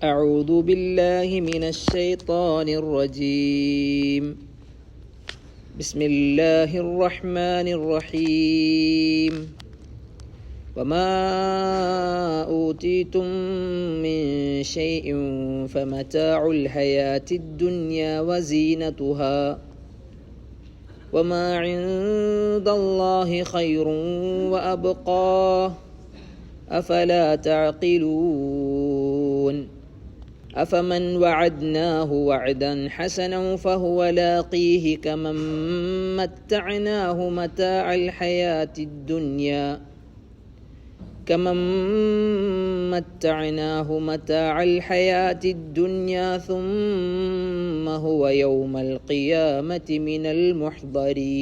أعوذ بالله من الشيطان الرجيم. بسم الله الرحمن الرحيم. وما أوتيتم من شيء فمتاع الحياة الدنيا وزينتها وما عند الله خير وأبقى. أفلا تعقلون؟ أفمن وعدناه وعدا حسنا فهو لاقيه كمن متعناه متاع الحياة الدنيا كمن متعناه متاع الحياة الدنيا ثم هو يوم القيامة من المحضرين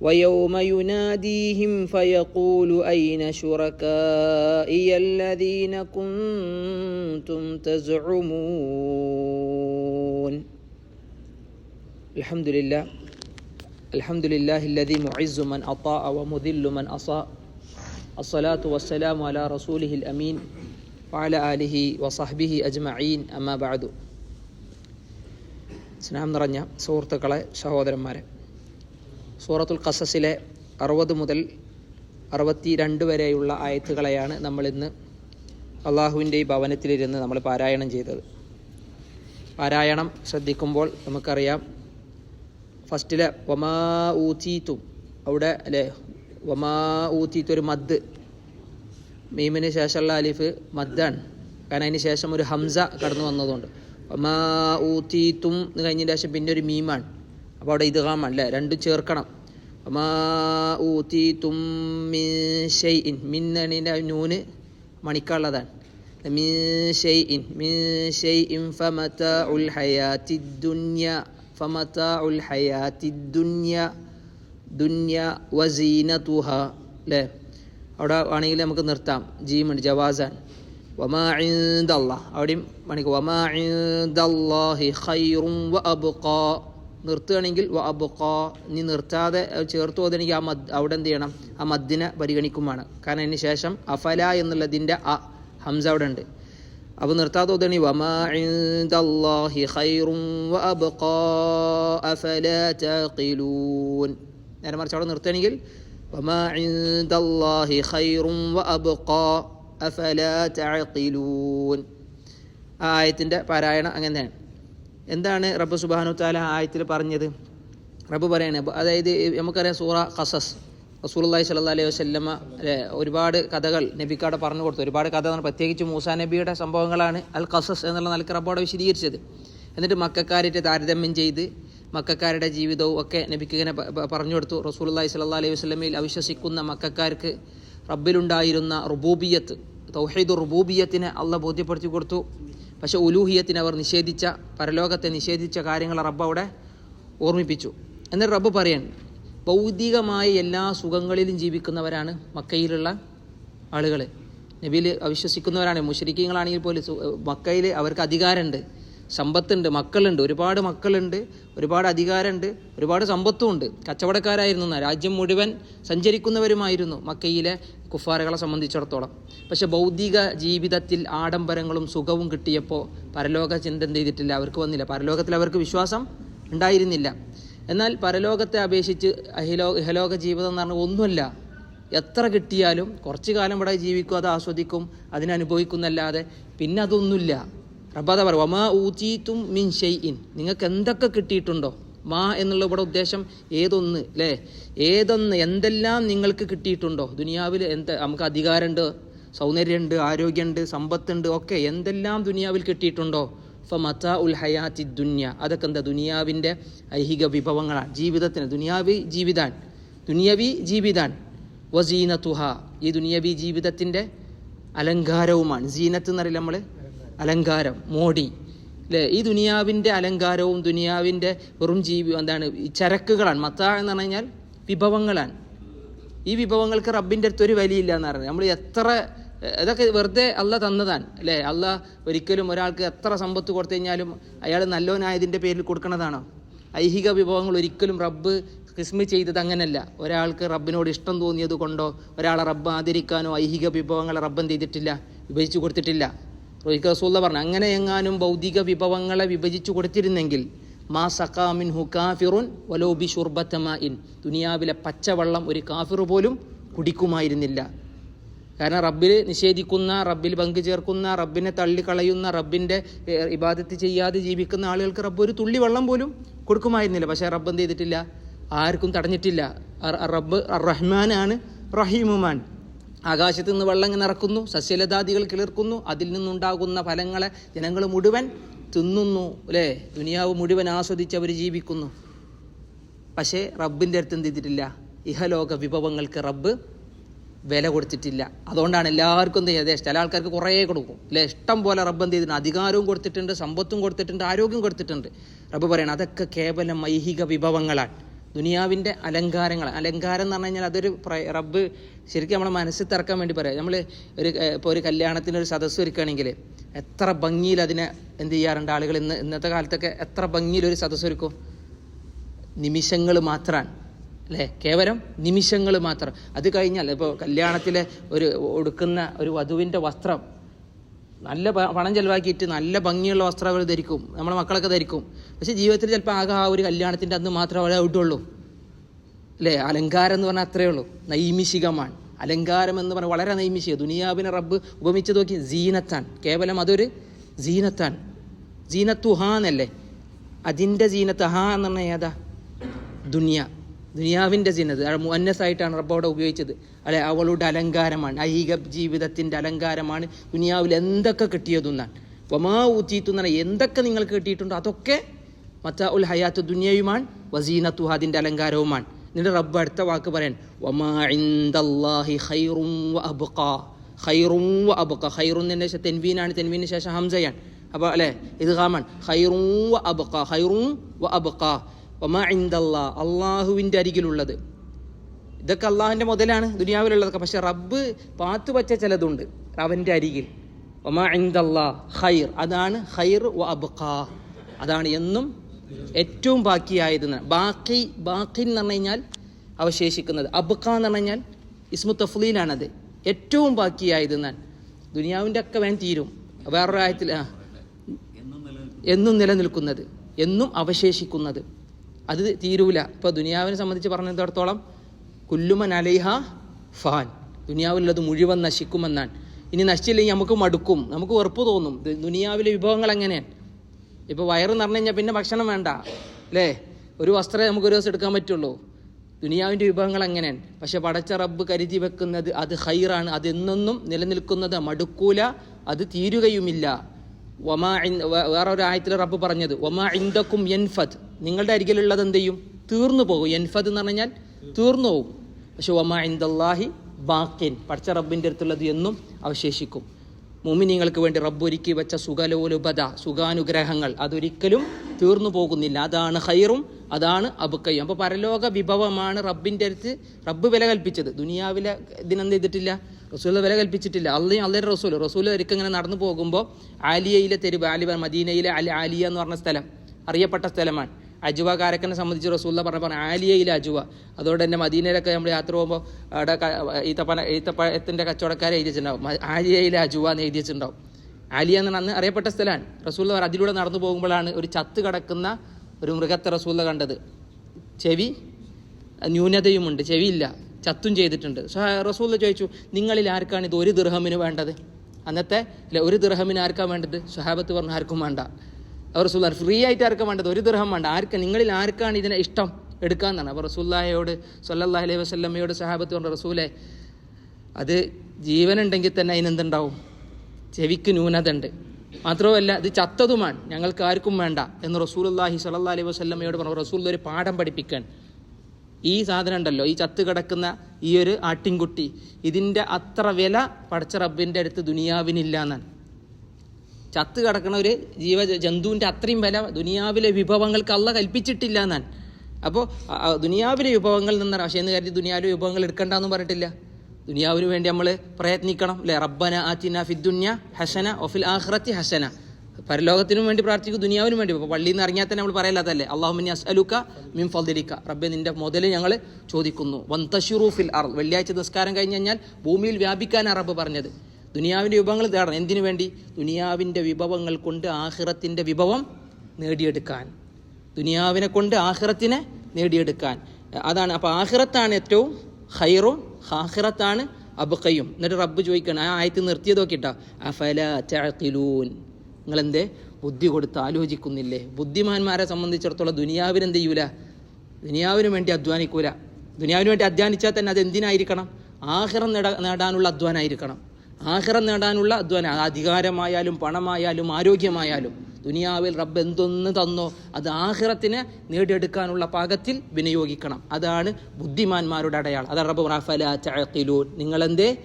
ويوم يناديهم فيقول أين شركائي الذين كنتم تزعمون الحمد لله الحمد لله الذي معز من أطاع ومذل من أصاء الصلاة والسلام على رسوله الأمين وعلى آله وصحبه أجمعين أما بعد സ്നേഹം നിറഞ്ഞ സുഹൃത്തുക്കളെ സഹോദരന്മാരെ സൂറത്തുൽ ഖസസിലെ അറുപത് മുതൽ അറുപത്തി രണ്ട് വരെയുള്ള ആയത്തുകളെയാണ് നമ്മൾ ഇന്ന് അള്ളാഹുവിന്റെ ഈ ഭവനത്തിലിരുന്ന് നമ്മൾ പാരായണം ചെയ്തത്. പാരായണം ശ്രദ്ധിക്കുമ്പോൾ നമുക്കറിയാം ഫസ്റ്റിലെ വമാ ഊത്തീത്തും അവിടെ അല്ലേ വമാ ഊത്തീത്ത് ഒരു മദ് മീമിന് ശേഷമുള്ള അലിഫ് മദ്ദാണ്. കാരണം അതിന് ശേഷം ഒരു ഹംസ കടന്നു വന്നതുകൊണ്ട്. വമാ ഊത്തീത്തും എന്ന് കഴിഞ്ഞതിന് ശേഷം പിന്നെ ഒരു മീമാണ്. അപ്പോൾ അവിടെ ഇദ്ഗാമാണ് അല്ലേ? രണ്ടും ചേർക്കണം. വമാ ഊത്തീത്തും മിൻ ഷൈഇൻ. മിൻ എന്നതിന്റെ നൂന് മണിക്കുള്ളതാണ്. വസീനതുഹ. അല്ലേ? അവിടെ ആണെങ്കിൽ നമുക്ക് നിർത്താം. ജീമുണ്ട് ജവാസാൻ വമാ ഇൻദല്ലാ അവിടെയും അബ്ഖാ. നിർത്തുകയാണെങ്കിൽ വ അബുക്കോ നീ നിർത്താതെ ചേർത്ത് പോതെനിക്ക് ആ മദ് അവിടെ എന്ത് ചെയ്യണം? ആ മദ്ദിനെ പരിഗണിക്കുമാണ് കാരണം അതിന് ശേഷം അഫല എന്നുള്ളതിന്റെ അ ഹംസ അവിടെ ഉണ്ട്. അപ്പോൾ നിർത്താതെ ഓതണി അഫലാ തഖിലൂൻ. നേരെ മറിച്ച് അവിടെ നിർത്തുകയാണെങ്കിൽ വമാ ഇൻദല്ലാഹി ഖൈറും വ അബ്ഖാ അഫലാ തഅഖിലൂൻ ആ ആയത്തിന്റെ പാരായണം അങ്ങനെയാണ്. എന്താണ് റബ്ബ് സുബാനു താല ആയത്തിൽ പറഞ്ഞത്? റബ്ബ് പറയാണ് അതായത് നമുക്കറിയാം സൂറ ഖസസ് റസൂലുള്ളാഹി സ്വല്ലല്ലാഹി അലൈഹി വസല്ലമ അല്ലേ ഒരുപാട് കഥകൾ നബിക്കാടെ പറഞ്ഞു കൊടുത്തു. ഒരുപാട് കഥ പ്രത്യേകിച്ച് മൂസാ നബിയുടെ സംഭവങ്ങളാണ് അൽ ഖസസ് എന്നുള്ള നിലയ്ക്ക് റബ്ബോടെ വിശദീകരിച്ചത്. എന്നിട്ട് മക്കാരായിട്ട് താരതമ്യം ചെയ്ത് മക്കാരുടെ ജീവിതവും ഒക്കെ നബിക്ക് ഇങ്ങനെ പറഞ്ഞു കൊടുത്തു. റസൂലുള്ളാഹി സ്വല്ലല്ലാഹി അലൈഹി വസ്ലമയിൽ അവിശ്വസിക്കുന്ന മക്കാർക്ക് റബ്ബിലുണ്ടായിരുന്ന റുബൂബിയത്ത് തൗഹീദ് റുബൂബിയത്തിനെ അള്ള ബോധ്യപ്പെടുത്തി കൊടുത്തു. പക്ഷെ ഉലൂഹിയത്തിന് അവർ നിഷേധിച്ച പരലോകത്തെ നിഷേധിച്ച കാര്യങ്ങൾ റബ്ബ് അവിടെ ഓർമ്മിപ്പിച്ചു. എന്നിട്ട് റബ്ബ് പറയാൻ ഭൗതികമായ എല്ലാ സുഖങ്ങളിലും ജീവിക്കുന്നവരാണ് മക്കയിലുള്ള ആളുകൾ നബിയിൽ അവിശ്വസിക്കുന്നവരാണ്. മുഷരിക്കങ്ങളാണെങ്കിൽ പോലും മക്കയിൽ അവർക്ക് അധികാരമുണ്ട്. സമ്പത്തുണ്ട് മക്കളുണ്ട് ഒരുപാട് മക്കളുണ്ട് ഒരുപാട് അധികാരമുണ്ട് ഒരുപാട് സമ്പത്തും ഉണ്ട് കച്ചവടക്കാരായിരുന്നു രാജ്യം മുഴുവൻ സഞ്ചരിക്കുന്നവരുമായിരുന്നു മക്കയിലെ കുഫാറുകളെ സംബന്ധിച്ചിടത്തോളം. പക്ഷെ ഭൗതിക ജീവിതത്തിൽ ആഡംബരങ്ങളും സുഖവും കിട്ടിയപ്പോൾ പരലോക ചിന്ത എന്ത് ചെയ്തിട്ടില്ല? അവർക്ക് വന്നില്ല. പരലോകത്തിൽ അവർക്ക് വിശ്വാസം ഉണ്ടായിരുന്നില്ല. എന്നാൽ പരലോകത്തെ അപേക്ഷിച്ച് അഹിലോ ഇഹലോക ജീവിതം എന്ന് പറഞ്ഞാൽ ഒന്നുമല്ല. എത്ര കിട്ടിയാലും കുറച്ച് കാലം ഇവിടെ ജീവിക്കും അത് ആസ്വദിക്കും അതിനനുഭവിക്കുന്നല്ലാതെ പിന്നെ അതൊന്നുമില്ല. റബ്ബാദ പറ വമാ ഊജീത്തും മിൻ ഷെയ്ഇൻ നിങ്ങൾക്ക് എന്തൊക്കെ കിട്ടിയിട്ടുണ്ടോ? മാ എന്നുള്ള ഇവിടെ ഉദ്ദേശം ഏതൊന്ന് അല്ലേ ഏതൊന്ന് എന്തെല്ലാം നിങ്ങൾക്ക് കിട്ടിയിട്ടുണ്ടോ? ദുനിയാവിൽ എന്ത് നമുക്ക് അധികാരമുണ്ട് സൗന്ദര്യമുണ്ട് ആരോഗ്യമുണ്ട് സമ്പത്തുണ്ട് ഒക്കെ എന്തെല്ലാം ദുനിയാവിൽ കിട്ടിയിട്ടുണ്ടോ? ഫ മത ഉൽ ഹയാത്തി ദുന്യ. അതൊക്കെ എന്താ? ദുനിയാവിന്റെ ഐഹിക വിഭവങ്ങളാണ്. ജീവിതത്തിന് ദുനിയാവി ജീവിതാൻ. ദുനിയവി ജീവിതാൻ. വസീന തുഹ ഈ ദുനിയവി ജീവിതത്തിന്റെ അലങ്കാരവുമാണ്. സീനത്ത് എന്നറിയില്ല നമ്മൾ അലങ്കാരം മോടി. അല്ലേ ഈ ദുനിയാവിന്റെ അലങ്കാരവും ദുനിയാവിന്റെ വെറും ജീവി എന്താണ് ചരക്കുകളാണ്. മത്ത എന്ന് പറഞ്ഞു കഴിഞ്ഞാൽ വിഭവങ്ങളാണ്. ഈ വിഭവങ്ങൾക്ക് റബ്ബിന്റെ അടുത്ത് ഒരു വലിയില്ല എന്ന് പറഞ്ഞത് നമ്മൾ എത്ര അതൊക്കെ വെറുതെ അല്ല തന്നതാണ്. അല്ലേ അല്ല ഒരിക്കലും ഒരാൾക്ക് എത്ര സമ്പത്ത് കൊടുത്തു കഴിഞ്ഞാലും അയാൾ നല്ലവനായതിന്റെ പേരിൽ കൊടുക്കണതാണോ? ഐഹിക വിഭവങ്ങൾ ഒരിക്കലും റബ്ബ് ക്രിസ്മി ചെയ്തത് അങ്ങനല്ല. ഒരാൾക്ക് റബ്ബിനോട് ഇഷ്ടം തോന്നിയത് കൊണ്ടോ ഒരാളെ റബ്ബ് ആദരിക്കാനോ ഐഹിക വിഭവങ്ങളെ റബ്ബ് എന്ത് ചെയ്തിട്ടില്ല വിഭജിച്ചു കൊടുത്തിട്ടില്ല. റോഹിക്ക് റസൂല്ല പറഞ്ഞു അങ്ങനെ എങ്ങാനും ഭൗതിക വിഭവങ്ങളെ വിഭജിച്ചു കൊടുത്തിരുന്നെങ്കിൽ മാ സഖാമിൻ ഹു കാഫിറുൻ വലോബി ഷുർബത്തമ ഇൻ ദുനിയാവിലെ പച്ചവെള്ളം ഒരു കാഫിർ പോലും കുടിക്കുമായിരുന്നില്ല. കാരണം റബ്ബിൽ നിഷേധിക്കുന്ന റബ്ബിൽ പങ്കു ചേർക്കുന്ന റബ്ബിനെ തള്ളിക്കളയുന്ന റബ്ബിന്റെ ഇബാദത്ത് ചെയ്യാതെ ജീവിക്കുന്ന ആളുകൾക്ക് റബ്ബ് ഒരു തുള്ളി വെള്ളം പോലും കൊടുക്കുമായിരുന്നില്ല. പക്ഷേ റബ്ബ് എന്ത് ചെയ്തിട്ടില്ല? ആർക്കും തടഞ്ഞിട്ടില്ല. റബ്ബ് റഹ്മാനാണ് റഹീമുമാൻ. ആകാശത്ത് നിന്ന് വെള്ളം നിറക്കുന്നു സസ്യലതാദികൾ കിളിർക്കുന്നു അതിൽ നിന്നുണ്ടാകുന്ന ഫലങ്ങളെ ജനങ്ങൾ മുഴുവൻ തിന്നുന്നു അല്ലേ? ദുനിയാവ് മുഴുവൻ ആസ്വദിച്ച് അവർ ജീവിക്കുന്നു. പക്ഷേ റബ്ബിന്റെ അടുത്ത് എന്ത് ചെയ്തിട്ടില്ല? ഇഹലോക വിഭവങ്ങൾക്ക് റബ്ബ് വില കൊടുത്തിട്ടില്ല. അതുകൊണ്ടാണ് എല്ലാവർക്കും എന്ത് ചില ആൾക്കാർക്ക് കുറേ കൊടുക്കും. അല്ലേ? ഇഷ്ടം പോലെ റബ്ബ് എന്ത് ചെയ്തിട്ടുണ്ട്? അധികാരവും കൊടുത്തിട്ടുണ്ട് സമ്പത്തും കൊടുത്തിട്ടുണ്ട് ആരോഗ്യം കൊടുത്തിട്ടുണ്ട്. റബ്ബ് പറയണം അതൊക്കെ കേവലം ഐഹിക വിഭവങ്ങളാണ്. ദുനിയാവിന്റെ അലങ്കാരങ്ങൾ. അലങ്കാരം എന്ന് പറഞ്ഞു കഴിഞ്ഞാൽ അതൊരു റബ്ബ് ശരിക്കും നമ്മളെ മനസ്സിൽ തിറക്കാൻ വേണ്ടി പറയാം. നമ്മൾ ഒരു ഇപ്പോൾ ഒരു കല്യാണത്തിന് ഒരു സദസ്സ് ഒരുക്കുകയാണെങ്കിൽ എത്ര ഭംഗിയിൽ അതിനെ എന്ത് ചെയ്യാറുണ്ട്? ആളുകൾ ഇന്ന് ഇന്നത്തെ കാലത്തൊക്കെ എത്ര ഭംഗിയിൽ ഒരു സദസ്സ് ഒരുക്കും? നിമിഷങ്ങൾ മാത്രമാണ് അല്ലേ? കേവലം നിമിഷങ്ങൾ മാത്രം. അത് കഴിഞ്ഞാൽ ഇപ്പോൾ കല്യാണത്തിലെ ഒരു ഉടുക്കുന്ന ഒരു വധുവിന്റെ വസ്ത്രം നല്ല പണം ചെലവാക്കിയിട്ട് നല്ല ഭംഗിയുള്ള വസ്ത്രം അവർ ധരിക്കും. നമ്മളെ മക്കളൊക്കെ ധരിക്കും. പക്ഷേ ജീവിതത്തിൽ ചിലപ്പോൾ ആകെ ആ ഒരു കല്യാണത്തിന്റെ അന്ന് മാത്രം അവരെ ഔട്ടുള്ളൂ അല്ലേ? അലങ്കാരം എന്ന് പറഞ്ഞാൽ അത്രയേ ഉള്ളൂ. നൈമിഷികമാണ്. അലങ്കാരം എന്ന് പറഞ്ഞാൽ വളരെ നൈമിഷിക. ദുനിയാവിനെ റബ്ബ് ഉപമിച്ച് നോക്കി ജീനത്താൻ കേവലം അതൊരു ജീനത്താൻ ജീനത്തു ഹാ എന്നല്ലേ അതിന്റെ ജീനത്ത് ഹാ എന്ന് പറഞ്ഞാൽ ഏതാ? ദുനിയ. ദുനിയാവിന്റെ അയാൾ മുന്നസായിട്ടാണ് റബ്ബ് ഉപയോഗിച്ചത്. അല്ലെ അവളുടെ അലങ്കാരമാണ്. ഐഹിക ജീവിതത്തിന്റെ അലങ്കാരമാണ്. ദുനിയാവിൽ എന്തൊക്കെ കിട്ടിയതെന്നാണ് വമാ ഊത്തീത്തു എന്ന് എന്തൊക്കെ നിങ്ങൾക്ക് കിട്ടിയിട്ടുണ്ടോ അതൊക്കെ മത്ത ഉൽ ഹയാത്ത് ദുനിയയുമാണ്. വസീനത്തു അതിന്റെ അലങ്കാരവുമാണ്. എന്നിട്ട് റബ്ബ് അടുത്ത വാക്ക് പറയാൻ വമാ ഇൻദല്ലാഹി ഖൈറും അബുക്ക ഖൈറും ഖൈറുന്നതിന്റെ ശേഷം തെൻവീനാണ്. തെൻവീന് ശേഷം ഹംസയാണ്. അപ്പോൾ അല്ലേ ഇത് ഖാമൻ ഖൈറും അബുക്ക ഹൈറൂ ഖൈറും വ ഇൻദല്ലാ അള്ളാഹുവിന്റെ അരികിലുള്ളത്. ഇതൊക്കെ അള്ളാഹുവിന്റെ മുതലാണ് ദുനിയാവിലുള്ളതൊക്കെ. പക്ഷെ റബ്ബ് പാത്തു വച്ച ചിലതുണ്ട് അവന്റെ അരികിൽ. ഒമാ ഇൻദല്ലാ ഖൈർ. അതാണ് ഖൈർ വ അതാണ് എന്നും ഏറ്റവും ബാക്കിയായത് ബാക്കി ബാക്കി എന്ന് പറഞ്ഞു കഴിഞ്ഞാൽ അവശേഷിക്കുന്നത്. അബ്ഖ എന്ന് പറഞ്ഞു കഴിഞ്ഞാൽ ഇസ്മു തഫ്ലീലാണത്. ഏറ്റവും ബാക്കിയായത് എന്നാൽ ദുനിയാവിന്റെ ഒക്കെ വേൻ തീരും. വേറൊരു ആയത്തിൽ ആ എന്നും നിലനിൽക്കുന്നത്. എന്നും അവശേഷിക്കുന്നത്. അത് തീരൂല. ഇപ്പോൾ ദുനിയാവിനെ സംബന്ധിച്ച് പറഞ്ഞിടത്തോളം കുല്ലുമൻ അലൈഹ ഫാൻ. ദുനിയാവിലുള്ളത് മുഴുവൻ നശിക്കുമെന്നാണ്. ഇനി നശിച്ചില്ലെങ്കിൽ നമുക്ക് മടുക്കും. നമുക്ക് വെറുപ്പ് തോന്നും. ദുനിയാവിലെ വിഭവങ്ങൾ എങ്ങനെയാണ് ഇപ്പോൾ വയറ് നിറഞ്ഞു കഴിഞ്ഞാൽ പിന്നെ ഭക്ഷണം വേണ്ട. അല്ലേ? ഒരു വസ്ത്രമേ നമുക്ക് ഒരു ദിവസം എടുക്കാൻ പറ്റുള്ളൂ. ദുനിയാവിന്റെ വിഭവങ്ങൾ എങ്ങനെയാണ് പക്ഷെ പടച്ച റബ്ബ് കരുതി വെക്കുന്നത് അത് ഹൈറാണ് അത് എന്നെന്നും നിലനിൽക്കുന്നത് മടുക്കൂല. അത് തീരുകയുമില്ല. വേ- വേറെ ഒരു ആയത്തിൽ റബ്ബ് പറഞ്ഞത് ഒമാ ഇന്ദക്കും യൻഫദ്. നിങ്ങളുടെ അരികിലുള്ളത് എന്ത് ചെയ്യും? തീർന്നു പോകും. യൻഫദ് എന്ന് പറഞ്ഞു കഴിഞ്ഞാൽ തീർന്നു പോകും. പക്ഷെ ഒമാ ഇന്ദല്ലാഹി ബാക്കിൻ. പഠിച്ച റബ്ബിന്റെ അടുത്തുള്ളത് എന്നും അവശേഷിക്കും. മുമിനിങ്ങൾക്ക് വേണ്ടി റബ്ബ് ഒരുക്കി വെച്ച സുഖലോലുപത സുഖാനുഗ്രഹങ്ങൾ അതൊരിക്കലും തീർന്നു പോകുന്നില്ല. അതാണ് ഹൈറും അതാണ് അബുക്കയും. അപ്പോൾ പരലോക വിഭവമാണ് റബ്ബിന്റെ അടുത്ത് റബ്ബ് വില കൽപ്പിച്ചത്. ദുനിയാവിലെ ഇതിനെന്ത് ചെയ്തിട്ടില്ല? റസൂൽ വില കൽപ്പിച്ചിട്ടില്ല. അള്ളയും അള്ളയുടെ റസൂൽ റസൂൽ ഒരിക്കൽ ഇങ്ങനെ നടന്നു പോകുമ്പോൾ ആലിയയിലെ തെരുവ് ആലിബ മദീനയിലെ അൽ ആലിയ എന്ന് പറഞ്ഞ സ്ഥലം അറിയപ്പെട്ട സ്ഥലമാണ്. അജുവ കാരക്കനെ സംബന്ധിച്ച് റസൂല്ല പറഞ്ഞ പറഞ്ഞ ആലിയയിലെ അജുവ. അതുകൊണ്ട് തന്നെ മദീനയിലൊക്കെ നമ്മൾ യാത്ര പോകുമ്പോൾ അവിടെ ഈത്തപ്പന ഈത്തപ്പഴത്തിന്റെ കച്ചവടക്കാരെ എഴുതിയിട്ടുണ്ടാവും ആലിയയിലെ അജുവ എന്ന് എഴുതിയിട്ടുണ്ടാവും ആലിയ എന്ന് അന്ന് അറിയപ്പെട്ട സ്ഥലമാണ്. റസൂല്ല അതിലൂടെ നടന്നു പോകുമ്പോഴാണ് ഒരു ചത്ത് കിടക്കുന്ന ഒരു മൃഗത്തെ റസൂല്ല കണ്ടത്. ചെവി ന്യൂനതയുമുണ്ട്. ചെവിയില്ല. ചത്തും ചെയ്തിട്ടുണ്ട്. റസൂൽ ചോദിച്ചു നിങ്ങളിൽ ആർക്കാണ് ഇത് ഒരു ദൃഹമിന് വേണ്ടത്? അന്നത്തെ ഇല്ല ഒരു ദൃഹമിന് ആർക്കാണ് വേണ്ടത്? സുഹാബത്ത് പറഞ്ഞു ആർക്കും വേണ്ട. അവർ റസൂല്ല ഫ്രീ ആയിട്ട് ആർക്കും വേണ്ടത്? ഒരു ദൃഹം വേണ്ട. ആർക്ക് നിങ്ങളിൽ ആർക്കാണ് ഇതിനെ ഇഷ്ടം എടുക്കാമെന്നാണ് അപ്പോൾ റസൂല്ലായോട് സല്ലാ അലൈഹി വസ്ലമ്മയോട് സഹാബത്ത് പറഞ്ഞു റസൂലെ അത് ജീവനുണ്ടെങ്കിൽ തന്നെ അതിനെന്തുണ്ടാവും ചെവിക്ക് ന്യൂനത ഉണ്ട് മാത്രവുമല്ല ഇത് ചത്തതുമാണ്. ഞങ്ങൾക്ക് ആർക്കും വേണ്ട. എന്ന് റസൂൽ റസൂലുള്ളാഹി സല്ലാ അലൈഹി വസല്ലമയോട് പറഞ്ഞു റസൂൽ ഒരു പാഠം പഠിപ്പിക്കാൻ. ഈ സാധനം ഉണ്ടല്ലോ ഈ ചത്ത് കിടക്കുന്ന ഈ ഒരു ആട്ടിൻകുട്ടി. ഇതിന്റെ അത്ര വില പടച്ച റബ്ബിന്റെ അടുത്ത് ദുനിയാവിനില്ല എന്നാണ് ചത്ത് കിടക്കുന്ന ഒരു ജീവ ജന്തുവിന്റെ അത്രയും വില ദുനിയാവിലെ വിഭവങ്ങൾക്ക് അല്ല കൽപ്പിച്ചിട്ടില്ല എന്നാണ് അപ്പോൾ ദുനിയാവിലെ വിഭവങ്ങളിൽ നിന്നാണ് പക്ഷേ എന്ന് കരുതി ദുനിയാവിലെ വിഭവങ്ങൾ എടുക്കണ്ടെന്ന് പറഞ്ഞിട്ടില്ല. ദുനിയാവിന് വേണ്ടി നമ്മൾ പ്രയത്നിക്കണം. അല്ലേ റബ്ബന ആറ്റിന ഫിദ്ദുന്യ ഹസന ഒഫിൽ ആഹ്റത്തി ഹസന. പരലോകത്തിനും വേണ്ടി പ്രാർത്ഥിക്കും ദുനിയാവിനും വേണ്ടി. ഇപ്പോൾ പള്ളിയിൽ നിന്ന് ഇറങ്ങിയാൽ തന്നെ നമ്മൾ പറയല്ലാത്തല്ലേ അള്ളാഹുമിനി അസ്അലുക്ക മിം ഫദ്ലിക്ക റബ്ബെ നിന്റെ മുതൽ ഞങ്ങൾ ചോദിക്കുന്നു. വന്തഷിറൂഫിൽ അർ വെള്ളിയാഴ്ച നിസ്കാരം കഴിഞ്ഞ് കഴിഞ്ഞാൽ ഭൂമിയിൽ വ്യാപിക്കാൻ അറബ് പറഞ്ഞത്. ദുനിയാവിന്റെ വിഭവങ്ങൾ തേടണം. എന്തിനു വേണ്ടി? ദുനിയാവിന്റെ വിഭവങ്ങൾ കൊണ്ട് ആഹിറത്തിന്റെ വിഭവം നേടിയെടുക്കാൻ. ദുനിയാവിനെ കൊണ്ട് ആഹിറത്തിനെ നേടിയെടുക്കാൻ. അതാണ്. അപ്പോൾ ആഹിറത്താണ് ഏറ്റവും ഹൈറും ആഹിറത്താണ് അബുക്കയും എന്നിട്ട് റബ്ബ് ചോദിക്കണം ആ ആയത്ത് നിർത്തിയതൊക്കെ ഇട്ടാ? അഫല ചാക്കിലൂൻ നിങ്ങളെന്തേ? ബുദ്ധി കൊടുത്ത് ആലോചിക്കുന്നില്ലേ? ബുദ്ധിമാന്മാരെ സംബന്ധിച്ചിടത്തോളം ദുനിയാവിന് എന്ത് ചെയ്യൂല? ദുനിയാവിന് വേണ്ടി അധ്വാനിക്കൂല. ദുനിയാവിന് വേണ്ടി അധ്വാനിച്ചാൽ തന്നെ അത് എന്തിനായിരിക്കണം ആഹ്റം നേടാ നേടാനുള്ള അധ്വാനമായിരിക്കണം ആഹ്റം നേടാനുള്ള അധ്വാനം അധികാരമായാലും പണമായാലും ആരോഗ്യമായാലും. ദുനിയാവിൽ റബ്ബ് എന്തൊന്ന് തന്നോ അത് ആഹ്റത്തിന് നേടിയെടുക്കാനുള്ള പാകത്തിൽ വിനിയോഗിക്കണം. അതാണ് ബുദ്ധിമാന്മാരുടെ അടയാളം. അതാണ് റബ്ബ് റഫല നിങ്ങളെന്തേ?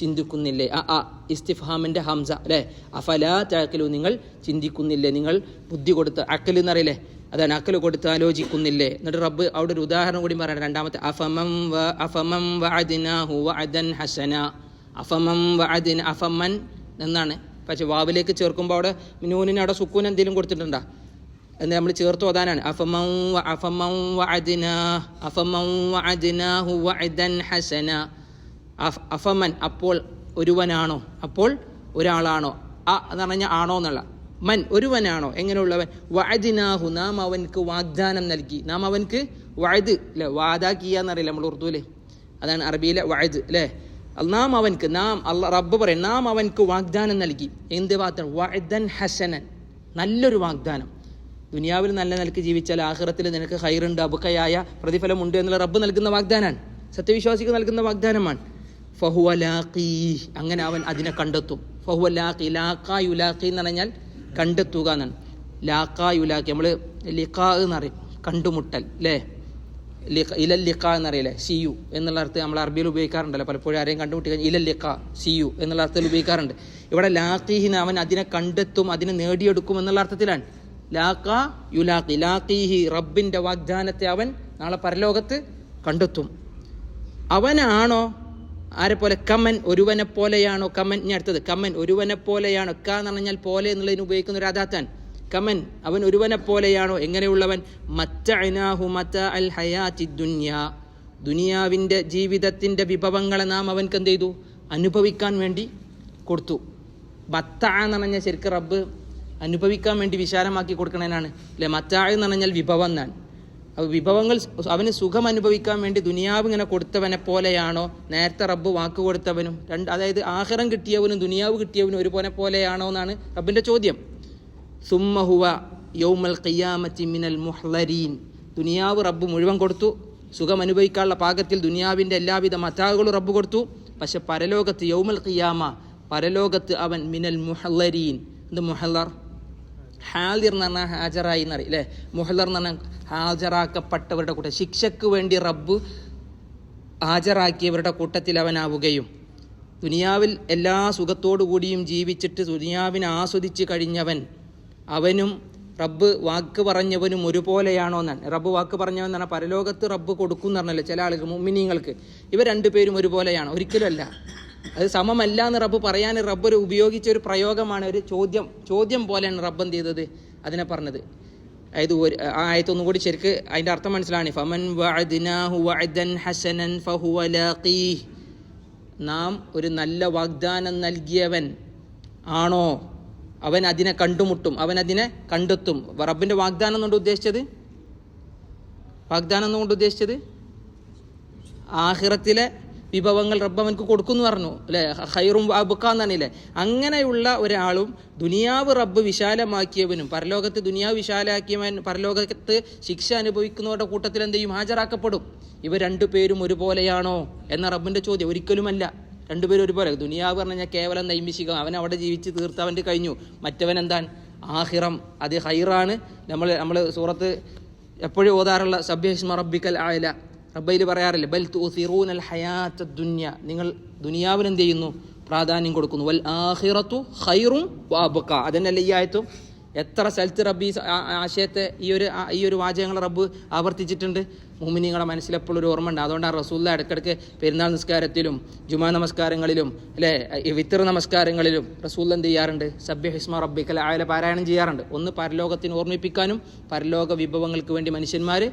ചിന്തിക്കുന്നില്ലേ? ആ ആ ഇസ്തിഫാമിന്റെ ഹംസ അല്ലേ? അഫലാ താക്കലു നിങ്ങൾ ചിന്തിക്കുന്നില്ലേ? നിങ്ങൾ ബുദ്ധി കൊടുത്ത് അക്കൽ എന്നറിയില്ലേ? അതാണ് അക്കൽ കൊടുത്ത് ആലോചിക്കുന്നില്ലേ? എന്നിട്ട് റബ്ബ് അവിടെ ഒരു ഉദാഹരണം കൂടി പറയണം. രണ്ടാമത്തെ അഫമം വ അഫമം വഅദ്നാഹു വഅദൻ ഹസന. അഫമം വഅദിൻ അഫമൻ എന്നാണ്. പക്ഷേ വാവിലേക്ക് ചേർക്കുമ്പോൾ അവിടെ നൂനിന് അവിടെ സുക്കൂൻ എന്തെങ്കിലും കൊടുത്തിട്ടുണ്ടോ? എന്ന് നമ്മൾ ചേർത്ത് ഓതാനാണ്? അഫമം വ അഫമം വഅദ്നാ അഫമം വഅദ്നാഹു അദൻ ഹസന. അഫമൻ അപ്പോൾ ഒരുവനാണോ? അപ്പോൾ ഒരാളാണോ? അ എന്ന് പറഞ്ഞാൽ ആണോ എന്നുള്ള. മൻ ഒരുവനാണോ? എങ്ങനെയുള്ളവൻ? വഅദിനാഹു നാം അവൻക്ക് വാഗ്ദാനം നൽകി. നാം അവൻക്ക് വഅദ് അല്ലേ വാദാക്കിയ എന്നറിയില്ല നമ്മൾ ഉറുദുവിൽ അതാണ് അറബിയിലെ വഅദ് അല്ലേ നാം അവൻക്ക് നാം അല്ല റബ്ബ് പറയും നാം അവൻക്ക് വാഗ്ദാനം നൽകി. എന്ത് വാഗ്ദാനം? വഴുതൻ ഹസനൻ. നല്ലൊരു വാഗ്ദാനം. ദുനിയാവിൽ നല്ല നിലയ്ക്ക് ജീവിച്ചാൽ ആഹ്റത്തിൽ നിനക്ക് ഹൈറുണ്ട് അബുക്കയായ പ്രതിഫലമുണ്ട് എന്നുള്ള റബ്ബ് നൽകുന്ന വാഗ്ദാനമാണ് സത്യവിശ്വാസിക്ക് നൽകുന്ന വാഗ്ദാനമാണ്. ഫഹുവ ലാഖീ അങ്ങനെ അവൻ അതിനെ കണ്ടെത്തും. ഫഹുവ ലാഖി ലാഖ യുലാഖി എന്ന് പറഞ്ഞാൽ കണ്ടെത്തുക എന്നാണ്. ലാഖ യുലാഖി നമ്മൾ ലിഖാ എന്ന് പറയും. കണ്ടുമുട്ടൽ അല്ലേ ഇലൽ ലിഖ എന്നറിയില്ലേ സിയു എന്നുള്ള അർത്ഥം നമ്മൾ അറബിയിൽ ഉപയോഗിക്കാറുണ്ടല്ലോ. പലപ്പോഴും ആരെയും കണ്ടുമുട്ടി കഴിഞ്ഞാൽ ഇലൽ ലിഖ സിയു എന്നുള്ള അർത്ഥത്തിൽ ഉപയോഗിക്കാറുണ്ട്. ഇവിടെ ലാഖീഹിന് അവൻ അതിനെ കണ്ടെത്തും അതിനെ നേടിയെടുക്കും എന്നുള്ള അർത്ഥത്തിലാണ്. ലാക്ക യുലാഖി ലാഖീഹി റബ്ബിന്റെ വാഗ്ദാനത്തെ അവൻ നാളെ പരലോകത്ത് കണ്ടെത്തും. അവനാണോ ആരെ പോലെ കമൻ ഒരുവനെ പോലെയാണോ കമൻ ഞാൻ അടുത്തത് കമ്മൻ ഒരുവനെ പോലെയാണോ? ക എന്ന് പറഞ്ഞാൽ പോലെ എന്നുള്ളതിന് ഉപയോഗിക്കുന്ന ഒരു അദാത്താൻ. കമൻ അവൻ ഒരുവനെ പോലെയാണോ? എങ്ങനെയുള്ളവൻ? അൽ ദുനിയാ. ദുനിയാവിന്റെ ജീവിതത്തിന്റെ വിഭവങ്ങളെ നാം അവൻക്ക് എന്ത് ചെയ്തു? അനുഭവിക്കാൻ വേണ്ടി കൊടുത്തു. മത്ത എന്ന് പറഞ്ഞാൽ ശരിക്കും റബ്ബ് അനുഭവിക്കാൻ വേണ്ടി വിശാലമാക്കി കൊടുക്കണേനാണ്. അല്ലെ? മത്ത എന്ന് പറഞ്ഞാൽ വിഭവം എന്നാണ്. വിഭവങ്ങൾ അവന് സുഖം അനുഭവിക്കാൻ വേണ്ടി ദുനിയാവ് ഇങ്ങനെ കൊടുത്തവനെ പോലെയാണോ? നേരത്തെ റബ്ബ് വാക്ക് കൊടുത്തവനും രണ്ട് അതായത് ആഹാരം കിട്ടിയവനും ദുനിയാവ് കിട്ടിയവനും ഒരുപോലെ പോലെയാണോ എന്നാണ് റബ്ബിന്റെ ചോദ്യം. സുമ്മഹുവ യൗമൽ ഖിയാമത്തി മിനൽ മുഹ്ലരീൻ ദുനിയാവ് റബ്ബ് മുഴുവൻ കൊടുത്തു. സുഖം അനുഭവിക്കാനുള്ള പാകത്തിൽ ദുനിയാവിന്റെ എല്ലാവിധ മറ്റാകളും റബ്ബ് കൊടുത്തു. പക്ഷെ പരലോകത്ത് യൗമൽ ഖിയാമ പരലോകത്ത് അവൻ മിനൽ മുഹല്ലരീൻ എന്ത് മുഹല്ലർ ഹാലിർ എന്ന് പറഞ്ഞാൽ ഹാജറായി എന്നറിയും അല്ലേ മുഹല്ലർ എന്ന് പറഞ്ഞാൽ ഹാജരാക്കപ്പെട്ടവരുടെ കൂട്ടം ശിക്ഷയ്ക്ക് വേണ്ടി റബ്ബ് ഹാജരാക്കിയവരുടെ കൂട്ടത്തിൽ അവനാവുകയും ദുനിയാവിൽ എല്ലാ സുഖത്തോടുകൂടിയും ജീവിച്ചിട്ട് ദുനിയാവിനെ ആസ്വദിച്ച് കഴിഞ്ഞവൻ അവനും റബ്ബ് വാക്ക് പറഞ്ഞവനും ഒരുപോലെയാണോ എന്നാണ്. റബ്ബ് വാക്ക് പറഞ്ഞവൻ എന്നാണ് പരലോകത്ത് റബ്ബ് കൊടുക്കും എന്ന് പറഞ്ഞല്ലോ ചില ആളുകൾ മുമ്മിനിങ്ങൾക്ക് ഇവർ രണ്ടുപേരും ഒരുപോലെയാണ് ഒരിക്കലുമല്ല അത് സമമല്ല എന്ന് റബ്ബ് പറയാൻ റബ്ബ് ഒരു ഉപയോഗിച്ച ഒരു പ്രയോഗമാണ് ഒരു ചോദ്യം ചോദ്യം പോലെയാണ് റബ്ബ് എന്ത് ചെയ്തത്? അതിനെ പറഞ്ഞത്. അതായത് ഒരു ആ ആയത്തൊന്നും കൂടി ശരിക്ക് അതിന്റെ അർത്ഥം മനസ്സിലാണ് ഫമൻ ഹസനൻ നാം ഒരു നല്ല വാഗ്ദാനം നൽകിയവൻ ആണോ? അവൻ അതിനെ കണ്ടുമുട്ടും അവൻ അതിനെ കണ്ടെത്തും. റബ്ബിന്റെ വാഗ്ദാനം എന്നുകൊണ്ട് ഉദ്ദേശിച്ചത്? വാഗ്ദാനം എന്നുകൊണ്ട് ഉദ്ദേശിച്ചത്? ആഹിറത്തിലെ വിഭവങ്ങൾ റബ്ബ് കൊടുക്കും കൊടുക്കുന്നു പറഞ്ഞു അല്ലേ? ഹൈറും അബുക്കാന്നല്ലേ അങ്ങനെയുള്ള ഒരാളും ദുനിയാവ് റബ്ബ് വിശാലമാക്കിയവനും പരലോകത്ത് ദുനിയാവ് വിശാലാക്കിയവൻ പരലോകത്ത് ശിക്ഷ അനുഭവിക്കുന്നവരുടെ കൂട്ടത്തിൽ എന്ത് ചെയ്യും? ഹാജരാക്കപ്പെടും. രണ്ടു പേരും ഒരുപോലെയാണോ എന്ന റബ്ബിന്റെ ചോദ്യം ഒരിക്കലുമല്ല. രണ്ടുപേരും ഒരുപോലെ. ദുനിയാവ് പറഞ്ഞു കഴിഞ്ഞാൽ കേവലം നൈമിഷികം. അവൻ അവിടെ ജീവിച്ച് തീർത്ത് അവന്റെ കഴിഞ്ഞു. മറ്റവൻ എന്താണ്? ആഹിറം. അത് ഹൈറാണ് നമ്മൾ നമ്മൾ സൂറത്ത് എപ്പോഴും ഓതാറുള്ള സഭ്യസ്മ റബ്ബിക്കൽ റബ്ബയിൽ പറയാറില്ല ബൽ തുസിറൂൻ അൽ ഹയാത്ത ദുന്യ. നിങ്ങൾ ദുനിയാവിന് എന്ത് ചെയ്യുന്നു? പ്രാധാന്യം കൊടുക്കുന്നു. വൽ ആഹിറത്തു ഹൈറും വാബക്ക അതന്നെയല്ല ഈ ആയത്തും? എത്ര സ്ഥലത്ത് റബ്ബി ആശയത്തെ ഈ ഒരു ഈ ഒരു വാചകങ്ങൾ റബ്ബ് ആവർത്തിച്ചിട്ടുണ്ട്? മുമിനിങ്ങളെ മനസ്സിലെപ്പോഴും ഒരു ഓർമ്മ ഉണ്ട് അതുകൊണ്ടാണ് റസൂല്ല ഇടയ്ക്കിടയ്ക്ക് പെരുന്നാൾ നിസ്കാരത്തിലും ജുമാ നമസ്കാരങ്ങളിലും അല്ലേ വിത്തർ നമസ്കാരങ്ങളിലും റസൂല്ല എന്ത് ചെയ്യാറുണ്ട്? സബ്യ ഹിസ്മ റബ്ബിക്കൽ ആയ പാരായണം ചെയ്യാറുണ്ട്. ഒന്ന് പരലോകത്തിന് ഓർമ്മിപ്പിക്കാനും പരലോക വിഭവങ്ങൾക്ക് വേണ്ടി മനുഷ്യന്മാർ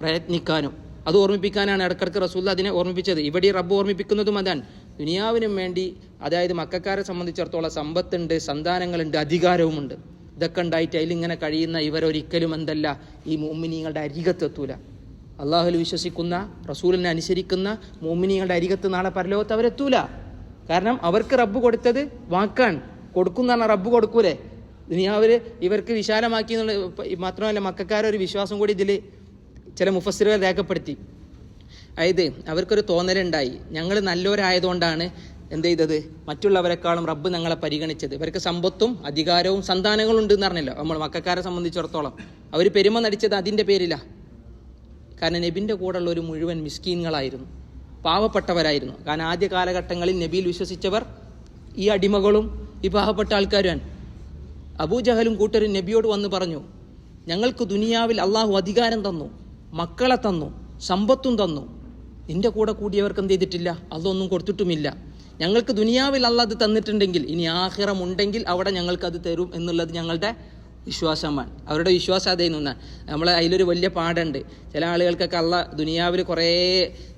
പ്രയത്നിക്കാനും. അത് ഓർമ്മിപ്പിക്കാനാണ് ഇടക്കിടക്ക് റസൂൽ അതിനെ ഓർമ്മിപ്പിച്ചത്. ഇവിടെ റബ്ബ് ഓർമ്മിപ്പിക്കുന്നതും അതാണ്. ദുനിയാവിനും വേണ്ടി അതായത് മക്കാരെ സംബന്ധിച്ചിടത്തോളം സമ്പത്തുണ്ട് സന്താനങ്ങളുണ്ട് അധികാരവുമുണ്ട്. ഇതൊക്കെ ഉണ്ടായിട്ട് അതിലിങ്ങനെ കഴിയുന്ന ഇവരൊരിക്കലും എന്തല്ല ഈ മോമിനിങ്ങളുടെ അരികത്തെത്തൂല. അള്ളാഹുൽ വിശ്വസിക്കുന്ന റസൂലിനെ അനുസരിക്കുന്ന മോമിനിങ്ങളുടെ അരികത്ത് നാളെ പരലോകത്ത് അവരെത്തൂല. കാരണം അവർക്ക് റബ്ബ് കൊടുത്തത് വാക്കാണ്. കൊടുക്കുന്നതാണ് റബ്ബ് കൊടുക്കൂലേ? ദുനിയാവിൽ ഇവർക്ക് വിശാലമാക്കി എന്നുള്ള മാത്രമല്ല മക്കാരൊരു വിശ്വാസം കൂടി ഇതിൽ ചില മുഫസ്സിറുകൾ രേഖപ്പെടുത്തി. അതായത് അവർക്കൊരു തോന്നലുണ്ടായി. ഞങ്ങൾ നല്ലവരായതുകൊണ്ടാണ് എന്ത് ചെയ്തത്? മറ്റുള്ളവരെക്കാളും റബ്ബ് ഞങ്ങളെ പരിഗണിച്ചത്. ഇവർക്ക് സമ്പത്തും അധികാരവും സന്താനങ്ങളും ഉണ്ട് എന്ന് പറഞ്ഞല്ലോ നമ്മൾ മക്കാരെ സംബന്ധിച്ചിടത്തോളം. അവർ പെരുമ നടിച്ചത് അതിന്റെ പേരിലാണ് കാരണം നബിന്റെ കൂടെയുള്ള ഒരു മുഴുവൻ മിസ്കീനുകളായിരുന്നു. പാവപ്പെട്ടവരായിരുന്നു. കാരണം ആദ്യ കാലഘട്ടങ്ങളിൽ നബിയിൽ വിശ്വസിച്ചവർ ഈ അടിമകളും ഈ പാവപ്പെട്ട ആൾക്കാരുമാണ്. അബൂജഹലും കൂട്ടരും നബിയോട് വന്ന് പറഞ്ഞു ഞങ്ങൾക്ക് ദുനിയാവിൽ അള്ളാഹു അധികാരം തന്നു. മക്കളെ തന്നു സമ്പത്തും തന്നു. നിന്റെ കൂടെ കൂടിയവർക്ക് എന്ത് ചെയ്തിട്ടില്ല? അതൊന്നും കൊടുത്തിട്ടുമില്ല. ഞങ്ങൾക്ക് ദുനിയാവിൽ അല്ല അത് തന്നിട്ടുണ്ടെങ്കിൽ ഇനി ആഹിറമുണ്ടെങ്കിൽ അവിടെ അത് തരും എന്നുള്ളത് ഞങ്ങളുടെ വിശ്വാസമാണ്. അവരുടെ വിശ്വാസം അതേ നിന്നാണ് നമ്മൾ അതിലൊരു വലിയ പാടുണ്ട്. ചില ആളുകൾക്കൊക്കെ അല്ല ദുനിയാവിൽ കുറേ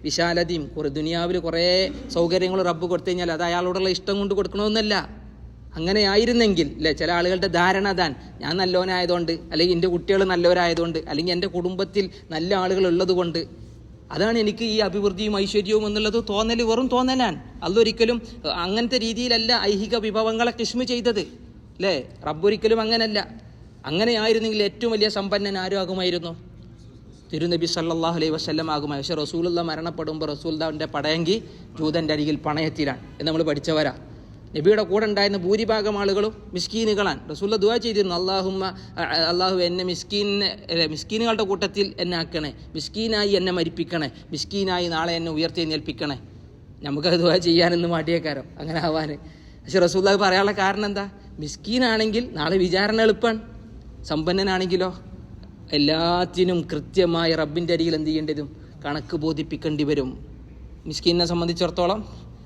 വിശാലതയും കുറേ ദുനിയാവിൽ കുറേ സൗകര്യങ്ങൾ റബ്ബ് കൊടുത്തു കഴിഞ്ഞാൽ അത് അയാളോടുള്ള ഇഷ്ടം കൊണ്ട് കൊടുക്കണമെന്നല്ല. അങ്ങനെ ആയിരുന്നെങ്കിൽ അല്ലേ ചില ആളുകളുടെ ധാരണ താൻ ഞാൻ നല്ലവനായതുകൊണ്ട് അല്ലെങ്കിൽ എന്റെ കുട്ടികൾ നല്ലവരായതുകൊണ്ട് അല്ലെങ്കിൽ എന്റെ കുടുംബത്തിൽ നല്ല ആളുകൾ ഉള്ളത് കൊണ്ട് അതാണ് എനിക്ക് ഈ അഭിവൃദ്ധിയും ഐശ്വര്യവും എന്നുള്ളത് തോന്നൽ വെറും തോന്നലാണ്. അതൊരിക്കലും അങ്ങനത്തെ രീതിയിലല്ല ഐഹിക വിഭവങ്ങളെ കിഷ്മ ചെയ്തത് അല്ലേ റബ്ബൊരിക്കലും അങ്ങനല്ല. അങ്ങനെ ആയിരുന്നെങ്കിൽ ഏറ്റവും വലിയ സമ്പന്നൻ ആരും ആകുമായിരുന്നു തിരുനബി സല്ലാഹു അലൈഹി വസല്ലം ആകുമായി പക്ഷേ റസൂലുള്ള മരണപ്പെടുമ്പോൾ റസൂൽദാവിന്റെ പടയങ്കി ജൂതന്റെ അരികിൽ പണയത്തിലാണ് എന്ന് നമ്മൾ പഠിച്ചവരാ. നബിയുടെ കൂടെ ഉണ്ടായിരുന്ന ഭൂരിഭാഗം ആളുകളും മിസ്കീനുകളാണ്. റസൂല്ല ദുവാ ചെയ്തിരുന്നു അള്ളാഹുമ്മ അള്ളാഹു എന്നെ മിസ്കീനെ മിസ്കീനുകളുടെ കൂട്ടത്തിൽ എന്നെ ആക്കണേ. മിസ്കീനായി എന്നെ മരിപ്പിക്കണേ. മിസ്കീനായി നാളെ എന്നെ ഉയർത്തി ഏൽപ്പിക്കണേ നമുക്കത് ദുവാ ചെയ്യാനെന്ന് മാട്ടിയേക്കാരോ അങ്ങനെ ആവാൻ പക്ഷെ റസൂല്ല പറയാനുള്ള കാരണം എന്താ? മിസ്കീനാണെങ്കിൽ നാളെ വിചാരണ എളുപ്പമാണ് സമ്പന്നനാണെങ്കിലോ? എല്ലാത്തിനും കൃത്യമായി റബ്ബിന്റെ അരിയിൽ എന്ത് ചെയ്യേണ്ടതും കണക്ക് ബോധിപ്പിക്കേണ്ടി വരും. മിസ്കീനെ സംബന്ധിച്ചിടത്തോളം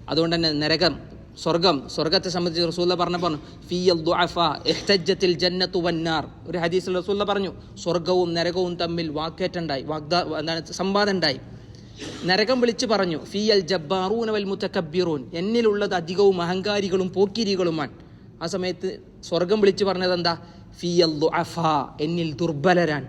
അതുകൊണ്ട് തന്നെ നരകം സ്വർഗം. സ്വർഗത്തെ സംബന്ധിച്ച് റസൂല്ല പറഞ്ഞ പറഞ്ഞു ഫിയൽ ദുഅഫ ഇഹ്തജ്ജത്തിൽ ജന്നത്തു വന്നാർ. ഒരു ഹദീസിൽ റസൂല്ല പറഞ്ഞു സ്വർഗവും നരകവും തമ്മിൽ വാക്കേറ്റുണ്ടായി വാഗ്ദാ എന്താണ് സംവാദം ഉണ്ടായി നരകം വിളിച്ചു പറഞ്ഞു ഫി അൽ ജബ്ബാറൂന വൽ മുത്തക്കബ്ബിറൂൻ എന്നിലുള്ളത് അധികവും അഹങ്കാരികളും പോക്കിരികളുമാണ് ആ സമയത്ത് സ്വർഗം വിളിച്ചു പറഞ്ഞത് എന്താ ഫിയൽ ദുഅഫ എന്നിൽ ദുർബലരാൻ.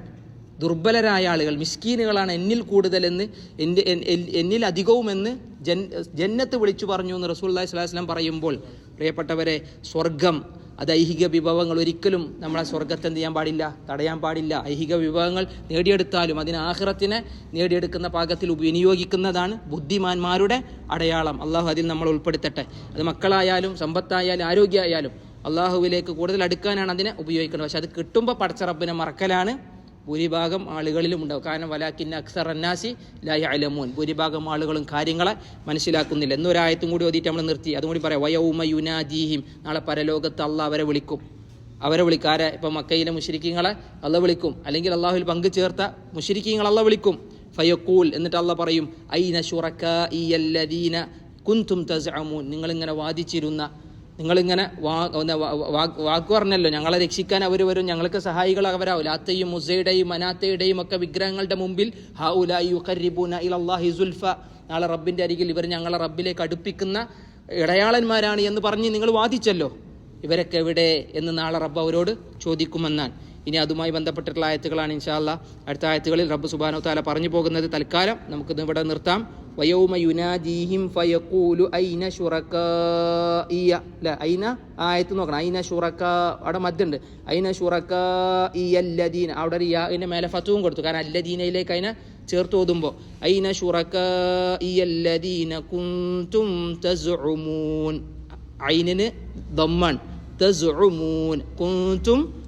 ദുർബലരായ ആളുകൾ മിസ്കീനുകളാണ് എന്നിൽ കൂടുതലെന്ന് എന്റെ എൻ- എൻ- എന്നിൽ അധികവുമെന്ന് ജൻ ജന്നത്ത് വിളിച്ചു പറഞ്ഞു എന്ന് റസൂല്ലാഹി സ്വലാഹു വസ്ലാം പറയുമ്പോൾ പ്രിയപ്പെട്ടവരെ സ്വർഗം അത് ഐഹിക വിഭവങ്ങൾ ഒരിക്കലും നമ്മളെ സ്വർഗത്തെ ചെയ്യാൻ പാടില്ല തടയാൻ പാടില്ല. ഐഹിക വിഭവങ്ങൾ നേടിയെടുത്താലും അതിന് ആഹ്റത്തിനെ നേടിയെടുക്കുന്ന പാകത്തിൽ വിനിയോഗിക്കുന്നതാണ് ബുദ്ധിമാന്മാരുടെ അടയാളം. അള്ളാഹു അതിൽ നമ്മൾ ഉൾപ്പെടുത്തട്ടെ. അത് മക്കളായാലും സമ്പത്തായാലും ആരോഗ്യമായാലും അള്ളാഹുവിലേക്ക് കൂടുതൽ അടുക്കാനാണ് അതിനെ ഉപയോഗിക്കുന്നത്. പക്ഷെ അത് കിട്ടുമ്പോൾ പടച്ച റബ്ബിനെ മറക്കലാണ് ഭൂരിഭാഗം ആളുകളിലും ഉണ്ടാവും. കാരണം വലാക്കിന്ന അക്സർ അന്നാസി ലായ അലമോൻ ഭൂരിഭാഗം ആളുകളും കാര്യങ്ങളെ മനസ്സിലാക്കുന്നില്ല. എന്നൊരായത്തും കൂടി ഓതിയിട്ട് നമ്മൾ നിർത്തി. അതും പറയാം. വയൗമ യുനാജീഹിം നാളെ പരലോകത്ത് അള്ള അവരെ വിളിക്കും. അവരെ വിളിക്കാരെ ഇപ്പം മക്കയിലെ മുഷരിക്കീങ്ങളെ അള്ള വിളിക്കും. അല്ലെങ്കിൽ അള്ളാഹുൽ പങ്കു ചേർത്ത മുഷരിക്കീങ്ങൾ അള്ള വിളിക്കും. ഫയക്കൂൽ എന്നിട്ട് അള്ള പറയും ഐന ഷുറക്ക അല്ലദീന കുന്തും തസ്അമൂൻ. നിങ്ങളിങ്ങനെ വാദിച്ചിരുന്ന നിങ്ങളിങ്ങനെ വാ വാക്ക് പറഞ്ഞല്ലോ. ഞങ്ങളെ രക്ഷിക്കാൻ അവർ വരും. ഞങ്ങൾക്ക് സഹായികൾ അവരാവും ലാത്തയും മുസയുടെയും മനാത്തയുടെയും ഒക്കെ വിഗ്രഹങ്ങളുടെ മുമ്പിൽ സുൽഫ. നാളെ റബ്ബിന്റെ അരികിൽ ഇവർ ഞങ്ങളെ റബ്ബിലേക്ക് അടുപ്പിക്കുന്ന ഇടയാളന്മാരാണ് എന്ന് പറഞ്ഞ് നിങ്ങൾ വാദിച്ചല്ലോ. ഇവരൊക്കെ എവിടെ എന്ന് നാളെ റബ്ബ് അവരോട് ചോദിക്കുമെന്നാൽ ഇനി അതുമായി ബന്ധപ്പെട്ടിട്ടുള്ള ആയത്തുകളാണ് ഇൻഷാല്ല അടുത്ത ആയത്തുകളിൽ റബ്ബ് സുബാനോ താല പറഞ്ഞു പോകുന്നത് തൽക്കാലം നമുക്കിന്ന് ഇവിടെ നിർത്താം. വയൗമ യുനാജീഹിം ഫയഖൂലു ഐന ശുറക്കാഇയ അല്ല ഐന? ആയത്ത് നോക്കണം. ഐന ഷുറക്ക അവിടെ മദ്യുണ്ട് ഐന ശുറക്കാഇയല്ലദീന. അവിടെ ഒരു യാന്റെ മേലെ ഫത്തുവും കൊടുത്തു. കാരണം അല്ലദീനയിലേക്ക് അതിനെ ചേർത്ത് ഓതുമ്പോൾ ഐന ശുറക്കാഇയല്ലദീന കുന്തും തസുമൂൻ ഐനിന് ദമ്മാൻ തസുമൂൻ കുന്തും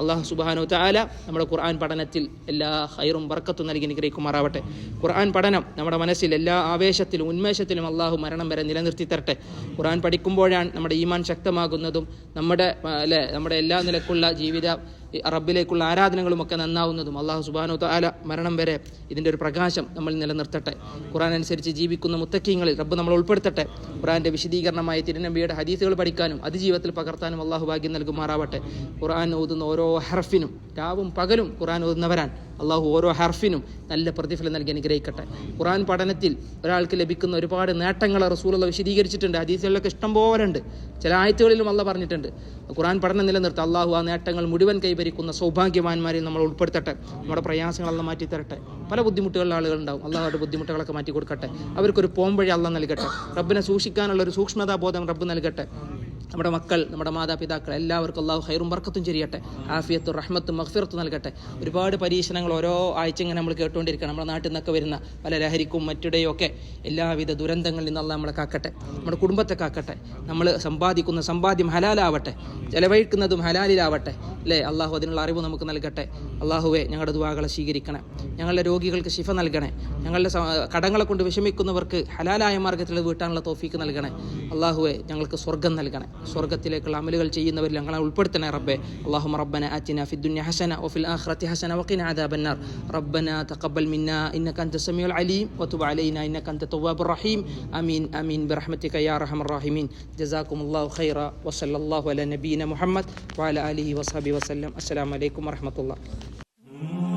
അള്ളാഹു സുബാനോ താല നമ്മുടെ ഖുർആൻ പഠനത്തിൽ എല്ലാ ഹൈറും ബർക്കത്തും നൽകി അനുഗ്രഹിക്കുമാറാവട്ടെ. ഖുർആൻ പഠനം നമ്മുടെ മനസ്സിൽ എല്ലാ ആവേശത്തിലും ഉന്മേഷത്തിലും അള്ളാഹു മരണം വരെ നിലനിർത്തി തരട്ടെ. ഖുർആൻ പഠിക്കുമ്പോഴാണ് നമ്മുടെ ഈമാൻ ശക്തമാകുന്നതും നമ്മുടെ അല്ലെ നമ്മുടെ എല്ലാ നിലക്കുള്ള ജീവിത റബ്ബിലേക്കുള്ള ആരാധനകളും ഒക്കെ നന്നാവുന്നതും അള്ളാഹു സുബാനു താല മരണം വരെ ഇതിന്റെ ഒരു പ്രകാശം നമ്മൾ നിലനിർത്തട്ടെ. ഖുറാൻ അനുസരിച്ച് ജീവിക്കുന്ന മുത്തക്കീങ്ങളിൽ റബ്ബ് നമ്മൾ ഉൾപ്പെടുത്തട്ടെ. ഖുറാന്റെ വിശദീകരണമായ തിരുനബിയുടെ ഹദീസുകൾ പഠിക്കാനും അതിജീവിതത്തിൽ പകർത്താനും അള്ളാഹു ഭാഗ്യം നൽകുമാറാവട്ടെ. ഖുറാൻ ഓതുന്ന ഓരോ ഹർഫിനും രാവും പകലും ഖുറാൻ ഓതുന്നവരാൻ അള്ളാഹു ഓരോ ഹർഫിനും നല്ല പ്രതിഫലം നൽകി അനുഗ്രഹിക്കട്ടെ. ഖുറാൻ പഠനത്തിൽ ഒരാൾക്ക് ലഭിക്കുന്ന ഒരുപാട് നേട്ടങ്ങൾ റസൂലുള്ള വിശദീകരിച്ചിട്ടുണ്ട്. ഹദീസുകളിലൊക്കെ ഇഷ്ടം പോലെ ഉണ്ട്. ചില ആയത്തുകളിലും അല്ല പറഞ്ഞിട്ടുണ്ട്. ഖുറാൻ പഠനം നിലനിർത്തുക അള്ളാഹു ആ നേട്ടങ്ങൾ മുഴുവൻ കൈവരിക്കുന്ന സൗഭാഗ്യവാന്മാരിൽ നമ്മൾ ഉൾപ്പെടുത്തട്ടെ. നമ്മുടെ പ്രയാസങ്ങളെല്ലാം മാറ്റി തരട്ടെ. പല ബുദ്ധിമുട്ടുകളുള്ള ആളുകളുണ്ടാവും. അള്ളാഹുടെ ബുദ്ധിമുട്ടുകളൊക്കെ മാറ്റി കൊടുക്കട്ടെ. അവർക്കൊരു പോംവഴി അല്ല നൽകട്ടെ. റബ്ബിനെ സൂക്ഷിക്കാനുള്ള ഒരു സൂക്ഷ്മതാബോധം റബ്ബ് നൽകട്ടെ. നമ്മുടെ മക്കൾ നമ്മുടെ മാതാപിതാക്കൾ എല്ലാവർക്കും അള്ളാഹു ഹൈറും വർക്കത്തും ചെയ്യട്ടെ ആഫിയത്തും റഹ്മത്തും മഹ്ഫിറത്തും നൽകട്ടെ. ഒരുപാട് പരീക്ഷണങ്ങൾ ഓരോ ആഴ്ച ഇങ്ങനെ നമ്മൾ കേട്ടുകൊണ്ടിരിക്കണം നമ്മുടെ നാട്ടിൽ നിന്നൊക്കെ വരുന്ന പല ലഹരിക്കും മറ്റുടെയും ഒക്കെ എല്ലാവിധ ദുരന്തങ്ങളിൽ നിന്ന് അള്ളാഹ് നമ്മളെ കാക്കട്ടെ. നമ്മുടെ കുടുംബത്തെ കാക്കട്ടെ. നമ്മൾ സമ്പാദിക്കുന്ന സമ്പാദ്യം ഹലാലാവട്ടെ. ചെലവഴിക്കുന്നതും ഹലാലിലാവട്ടെ. അല്ലേ? അള്ളാഹു അതിനുള്ള അറിവ് നമുക്ക് നൽകട്ടെ. അള്ളാഹുവെ ഞങ്ങളുടെ ദുവാകളെ സ്വീകരിക്കണേ. ഞങ്ങളുടെ രോഗികൾക്ക് ശിഫ നൽകണേ. ഞങ്ങളുടെ കടങ്ങളെ കൊണ്ട് വിഷമിക്കുന്നവർക്ക് ഹലാലായ മാർഗത്തിൽ വീട്ടാനുള്ള തോഫീക്ക് നൽകണേ. അള്ളാഹുവെ ഞങ്ങൾക്ക് സ്വർഗം നൽകണേ. സ്വർഗത്തിലേക്കുള്ള അമലുകൾ ചെയ്യുന്നവരിൽ ഞങ്ങളെ ഉൾപ്പെടുത്തണേ റബ്ബെ അള്ളാഹു റബ്ബന ആറ്റിന ഫി ദുനിയ ഹസന വഫിൽ ആഖിറതി ഹസന വഖിന അദാബന്നാർ റബ്ബന തഖബ്ബൽ മിന്ന ഇന്നക അൻത സമീഉൽ അലീം വതുബ് അലൈനാ ഇന്നക അൻത തവ്വാബുർ റഹീം ആമീൻ ആമീൻ ബിറഹ്മതിക യാ അർഹമർ റഹീമീൻ ജസാക്കുമുല്ലാഹു ഖൈറ വസല്ലല്ലാഹു അലാ നബീന മുഹമ്മദ് വഅലാ ആലിഹി വസഹബി വസല്ലം അസ്സലാമു അലൈക്കും വറഹ്മത്തുള്ളാഹി